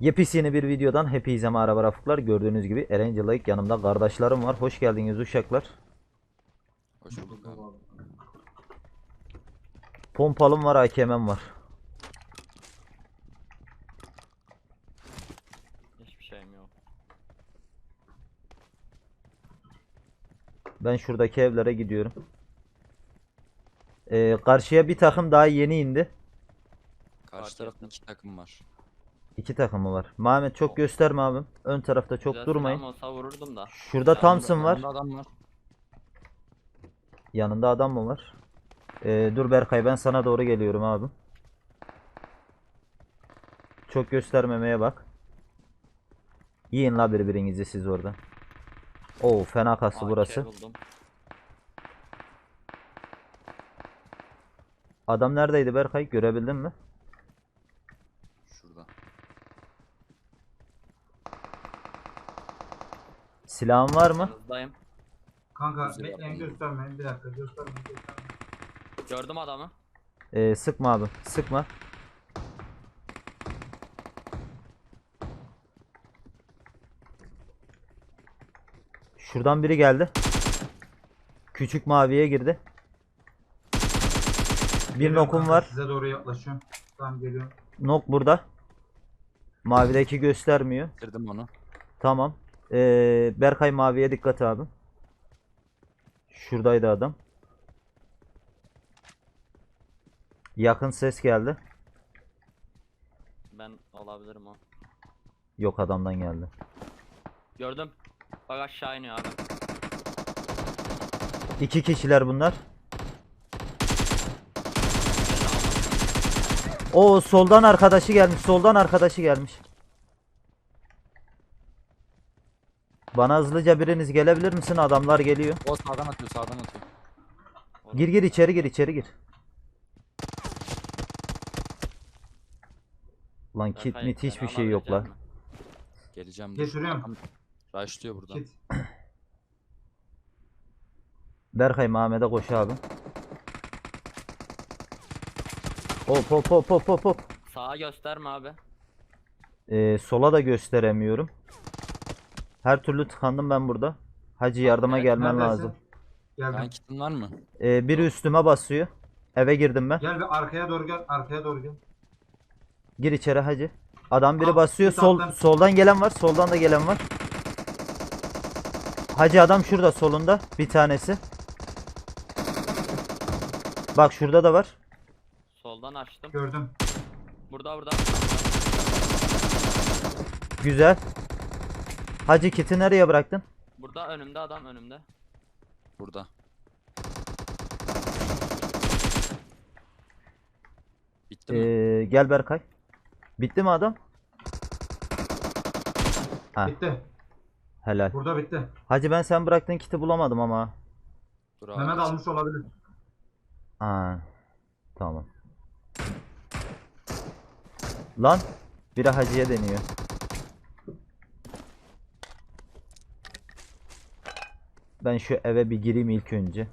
Yepyeni bir videodan hepinize merhaba rafıklar. Gördüğünüz gibi Erencil'dayık. Yanımda kardeşlerim var. Hoş geldiniz uşaklar. Hoş bulduk abi. Pompalım var, AKM'm var. Hiçbir şeyim yok. Ben şuradaki evlere gidiyorum. Ee, karşıya bir takım daha yeni indi. Karşı tarafta iki takım var. İki takımı var. Mehmet çok gösterme abim. Ön tarafta çok Güzel durmayın. olsa vururdum da. Şurada Silahım Thompson var. Yanında adam var. Yanında adam mı var? Ee, dur Berkay ben sana doğru geliyorum abim. Çok göstermemeye bak. Yiyin la birbirinizi siz orada. Oo fena kastı AK burası. buldum. Adam neredeydi Berkay? Görebildin mi? Şurada. Silahın var mı? Hızdayım. Kanka Güzel bekleyin yaptın. göstermeyin bir dakika göstermeyin göstermeyin. Gördüm adamı. Ee, sıkma abi. Sıkma. Şuradan biri geldi. Küçük maviye girdi. Bir Geliyorum nokum kanka, var. Size doğru yaklaşıyorum. Tamam geliyorum. Nok burada. Mavideki göstermiyor. Bitirdim onu. Tamam. Ee, Berkay maviye dikkat abi. Şuradaydı adam. Yakın ses geldi. Ben olabilirim o. Yok adamdan geldi. Gördüm. Bak aşağı iniyor abi. İki kişiler bunlar. O soldan arkadaşı gelmiş. Soldan arkadaşı gelmiş. Bana hızlıca biriniz gelebilir misin? Adamlar geliyor. O sağdan atıyor sağdan atıyor. Gir gir içeri gir içeri gir. Lan kit Berkay, mit hiçbir şey yok lan. Geleceğim. Getiriyorum. Raşlıyor burada. Kit. Berkay Mehmet'e koş abi. Hop hop hop hop hop hop. Sağa gösterme abi. Ee, sola da gösteremiyorum. Her türlü tıkandım ben burada. Hacı yardıma Evet, gelmen Neredesin? lazım. Geldim. kitin var mı? Ee, biri üstüme basıyor. Eve girdim ben. Gel bir arkaya doğru gel. Arkaya doğru gel. Gir içeri hacı. Adam biri Al, basıyor. Sol alttan. soldan gelen var. Soldan da gelen var. Hacı adam şurada solunda bir tanesi. Bak şurada da var. Soldan açtım. Gördüm. Burada burada. Güzel. Hacı kiti nereye bıraktın? Burada önümde adam önümde. Burada. Bitti mi? Ee, gel Berkay. Bitti mi adam? Ha. Bitti. Helal. Burada bitti. Hacı ben sen bıraktığın kiti bulamadım ama. Dur abi. Mehmet almış olabilir. Aa, tamam. Lan biri hacıya deniyor. Ben şu eve bir gireyim ilk önce.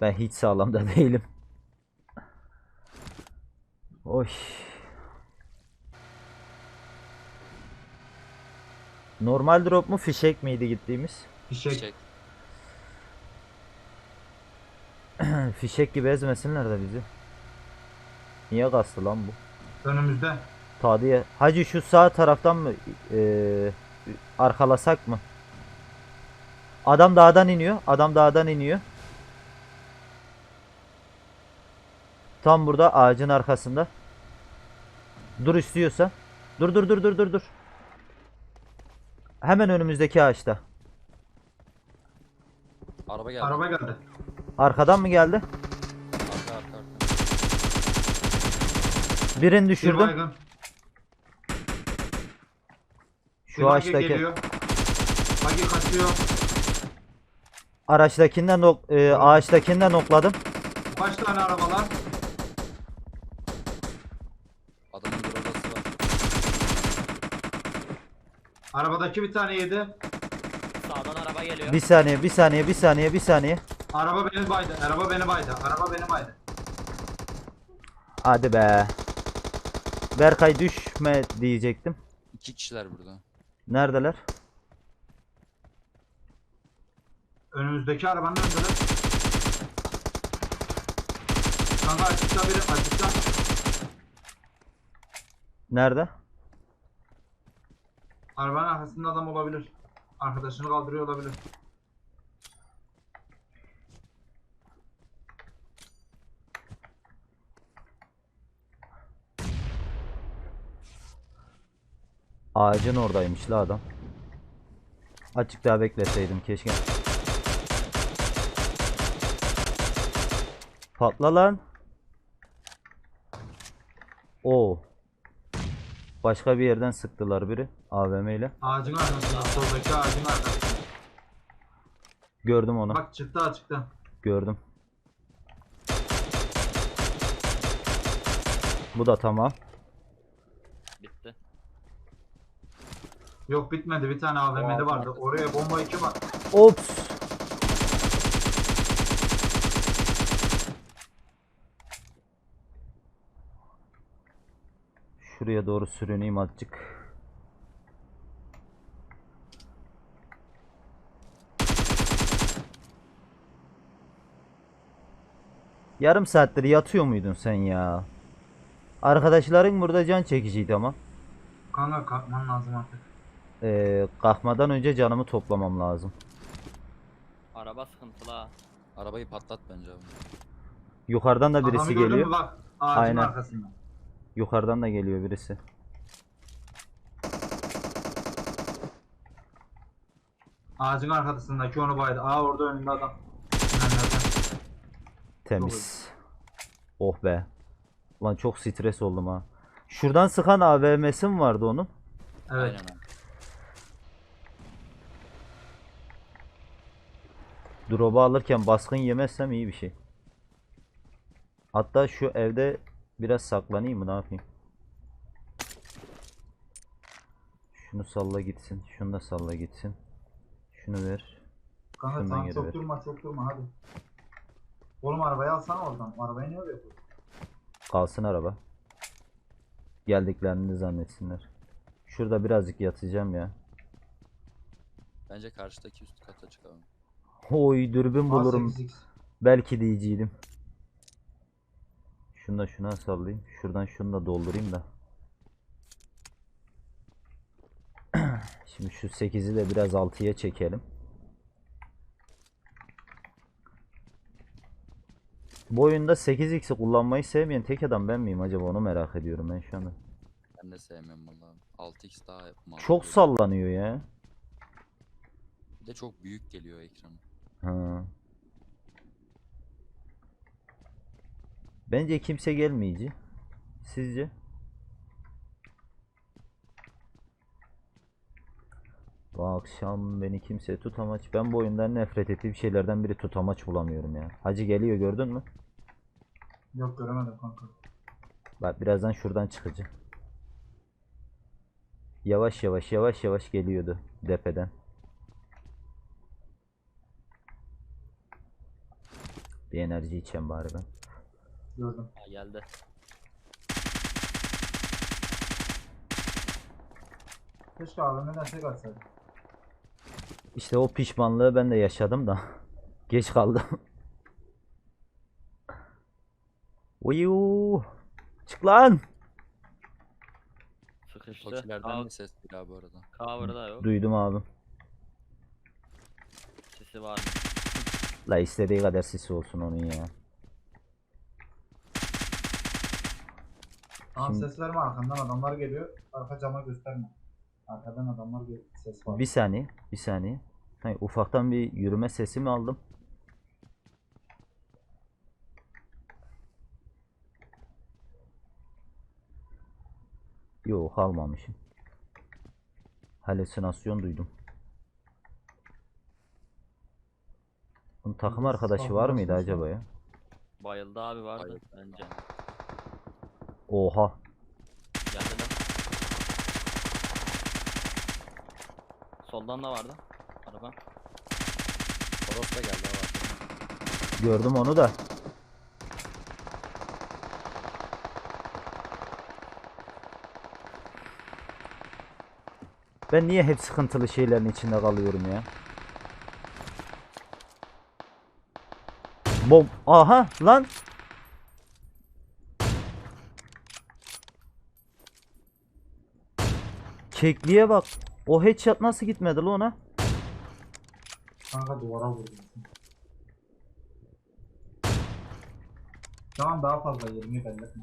Ben hiç sağlam da değilim. Oy. Normal drop mu fişek miydi gittiğimiz? Fişek. Fişek gibi ezmesinler de bizi. Niye kastı lan bu? Önümüzde. Tadiye. Hacı şu sağ taraftan mı eee, arkalasak mı? Adam dağdan iniyor. Adam dağdan iniyor. Tam burada ağacın arkasında. Dur istiyorsa. Dur dur dur dur dur dur. Hemen önümüzdeki ağaçta. Araba geldi. Araba geldi. Arkadan mı geldi? Arka arka arka. Birini Bir düşürdüm. baygın. Bir Şu bagi ağaçtaki. geliyor. Bagi kaçıyor. Araçtakinden nok e, ağaçtakinden nokladım. Kaç tane arabalar? Adamın bir odası var. Arabadaki bir tane yedi. Sağdan araba geliyor. Bir saniye, bir saniye, bir saniye, bir saniye. Araba beni baydı. Araba beni baydı. Araba beni baydı. Hadi be. Berkay düşme diyecektim. İki kişiler burada. Neredeler? Önümüzdeki arabanın önündeler. Kanka açıkta biri açıkta. Nerede? Arabanın arkasında adam olabilir. Arkadaşını kaldırıyor olabilir. Ağacın oradaymış la adam. Açık daha bekleseydim keşke. Patla lan. Oo. Başka bir yerden sıktılar biri AVM ile. Ağacın arkasında. Soldaki ağacın arkasında. Gördüm onu. Bak çıktı açıkta. Gördüm. Bu da tamam. Bitti. Yok bitmedi. Bir tane AVM'de vardı. Oraya bomba iki bak. Ops. Şuraya doğru sürüneyim azıcık. Yarım saattir yatıyor muydun sen ya? Arkadaşların burada can çekiciydi ama. Kanka kalkman lazım artık. Ee, kalkmadan önce canımı toplamam lazım. Araba sıkıntılı ha. Arabayı patlat bence abi. Yukarıdan da birisi Adamı gördün geliyor. bak. Ağacın Aynen. arkasında. Yukarıdan da geliyor birisi. Ağacın arkasındaki onu baydı. Aa orada önünde adam. Temiz. Oh be. Ulan çok stres oldum ha. Şuradan sıkan AVM'si mi vardı onun? Evet. Aynen. Drop'u alırken baskın yemezsem iyi bir şey. Hatta şu evde biraz saklanayım mı ne yapayım? Şunu salla gitsin. Şunu da salla gitsin. Şunu ver. Kanka Şundan tamam çok ver. durma çok durma hadi. Oğlum arabayı alsana oradan. Arabayı niye oraya koydun? Kalsın araba. Geldiklerini zannetsinler. Şurada birazcık yatacağım ya. Bence karşıdaki üst kata çıkalım. Oy dürbün bulurum. A8X. Belki diyeceydim. Şunu da şuna sallayayım. Şuradan şunu da doldurayım da. Şimdi şu 8'i de biraz 6'ya çekelim. Bu oyunda 8x'i kullanmayı sevmeyen tek adam ben miyim acaba onu merak ediyorum ben şu anda. Ben de sevmiyorum vallahi. 6x daha mantıklı. Çok sallanıyor ya. Bir de çok büyük geliyor ekran. Ha. Bence kimse gelmeyici. Sizce? Bu akşam beni kimse tutamaç. Ben bu oyundan nefret ettiğim şeylerden biri tutamaç bulamıyorum ya. Hacı geliyor gördün mü? Yok göremedim kanka. Bak birazdan şuradan çıkacak. Yavaş yavaş yavaş yavaş geliyordu depeden. Bir enerji içeyim bari ben. Gördüm. Ha, geldi. Keşke AVM'den tek atsaydım. İşte o pişmanlığı ben de yaşadım da. Geç kaldım. Uyu. Çık lan. Sıkıştı. Tokilerden de ses abi. Cover'da yok. Duydum abim. Sisi var mı? La istediği kadar sisi olsun onun ya. Tamam Şimdi- ses verme arkandan adamlar geliyor. Arka cama gösterme. Arkadan adamlar geliyor. Ses var. Bir saniye, bir saniye. Hayır, ufaktan bir yürüme sesi mi aldım? Yok almamışım. Halüsinasyon duydum. Bunun takım arkadaşı var mıydı acaba ya? Bayıldı abi vardı Bayıldı. bence. Oha. Geldi lan. Soldan da vardı. Araba. Toros da geldi abi. Gördüm onu da. Ben niye hep sıkıntılı şeylerin içinde kalıyorum ya? Bom. Aha lan. Kekliğe bak. O headshot nasıl gitmedi lan ona? Kanka duvara vurdum. Şu an daha fazla yerini belli etme.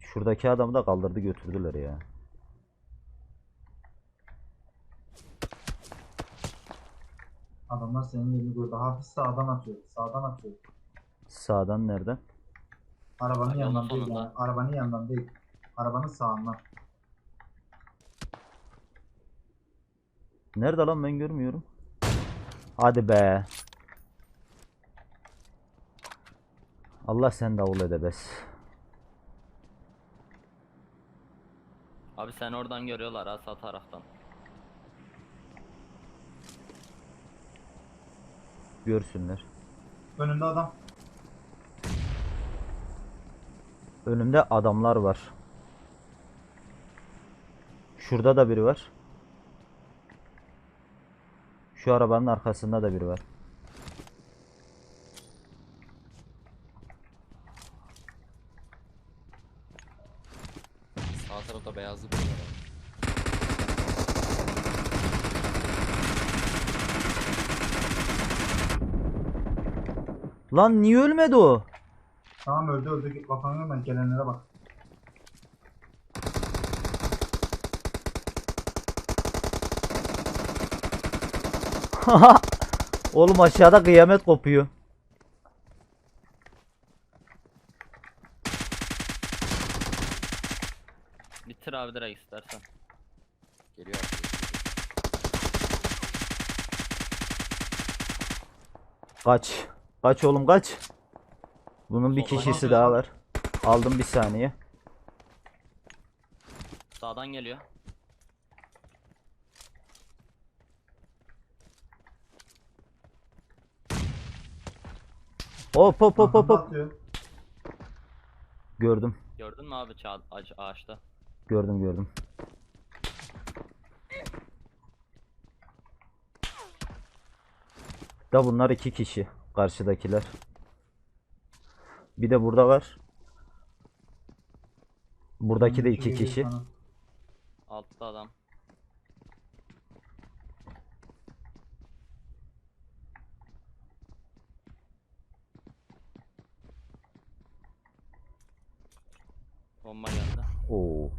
Şuradaki adamı da kaldırdı götürdüler ya. Adamlar senin yerini gördü. Hafif sağdan atıyor. Sağdan atıyor. Sağdan nereden? Arabanın Yolun yanından değil. Arabanın yanından değil. Arabanın sağından. Nerede lan ben görmüyorum. Hadi be. Allah sen davul edebes. Abi sen oradan görüyorlar ha sağ taraftan. Görsünler. Önünde adam. Önümde adamlar var. Şurada da biri var. Şu arabanın arkasında da biri var. Sağ tarafta beyazlı bir var. Lan niye ölmedi o? Tamam öldü öldü. Kafanı hemen gelenlere bak. Oğlum aşağıda kıyamet kopuyor. Bitir abi direkt istersen. Geliyor arkadaş. Kaç. Kaç oğlum kaç. Bunun bir Soldan kişisi daha var. Aldım bir saniye. Sağdan geliyor. Hop hop hop hop hop. Gördüm. Gördün mü abi çağ ağaç- ağaçta? Gördüm gördüm. Da bunlar iki kişi. Karşıdakiler. Bir de burada var. Buradaki de iki kişi. Altta adam. Bomba geldi. Oo.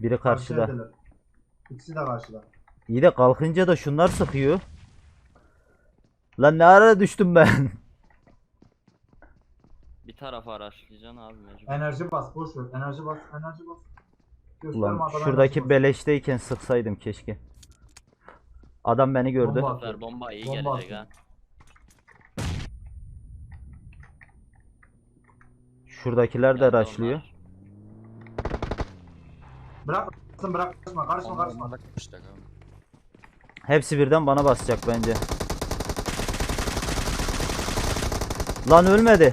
Biri karşıda. Karşıdalar. İkisi de karşıda. İyi de kalkınca da şunlar sıkıyor. Lan ne ara düştüm ben? Bir tarafa araştıracaksın abi mecbur. Enerji bas boş ver. Enerji bas. Enerji bas. Gösterme Ulan adama enerji şuradaki bas. beleşteyken sıksaydım keşke. Adam beni gördü. Bomba. Bomba iyi Bomba gelecek ha. Şuradakiler de Geldi raşlıyor. onlar. Bırak. Bırak. Karışma karışma Onlar karışma. Hepsi birden bana basacak bence. Lan ölmedi.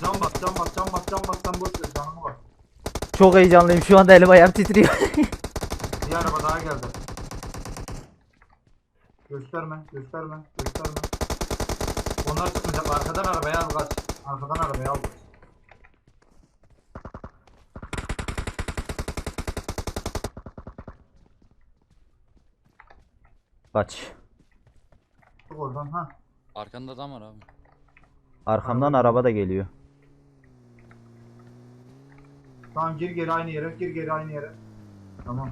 Can bas can bas can bas can bas sen boş ver canımı bas. Çok heyecanlıyım. Şu anda elim ayağım titriyor. Bir araba daha geldi. Gösterme gösterme gösterme. Onlar çıkmayacak arkadan arabaya al kaç. Arkadan arabaya al kaç. Kaç. Oradan ha. Arkanda adam var abi. Arkamdan Araba- araba da geliyor. Tamam gir geri aynı yere gir geri aynı yere. Tamam.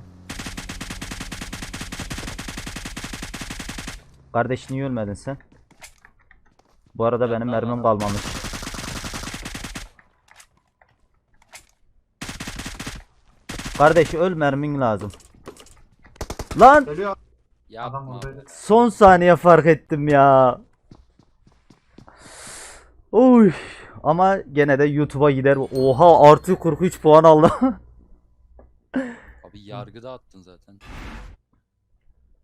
Kardeş niye ölmedin sen? Bu arada Ya benim mermim kalmamış. Kardeş öl mermin lazım. Lan Geliyor. Yapma buradaydı. son saniye fark ettim ya. Uy. Ama gene de YouTube'a gider. Oha artı 43 puan aldım. Abi yargıda attın zaten.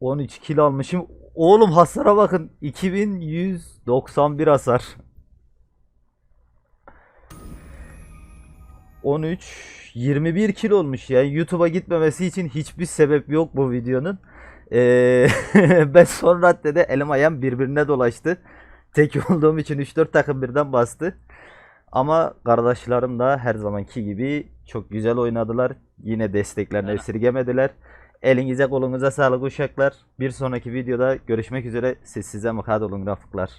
13 kill almışım. Oğlum hasara bakın. 2191 hasar. 13 21 kilo olmuş ya. YouTube'a gitmemesi için hiçbir sebep yok bu videonun. Ee, ben son raddede elim ayağım birbirine dolaştı. Tek olduğum için 3-4 takım birden bastı. Ama kardeşlerim de her zamanki gibi çok güzel oynadılar. Yine desteklerini Evet. esirgemediler. Elinize kolunuza sağlık uşaklar. Bir sonraki videoda görüşmek üzere. Siz size mukat olun rafıklar.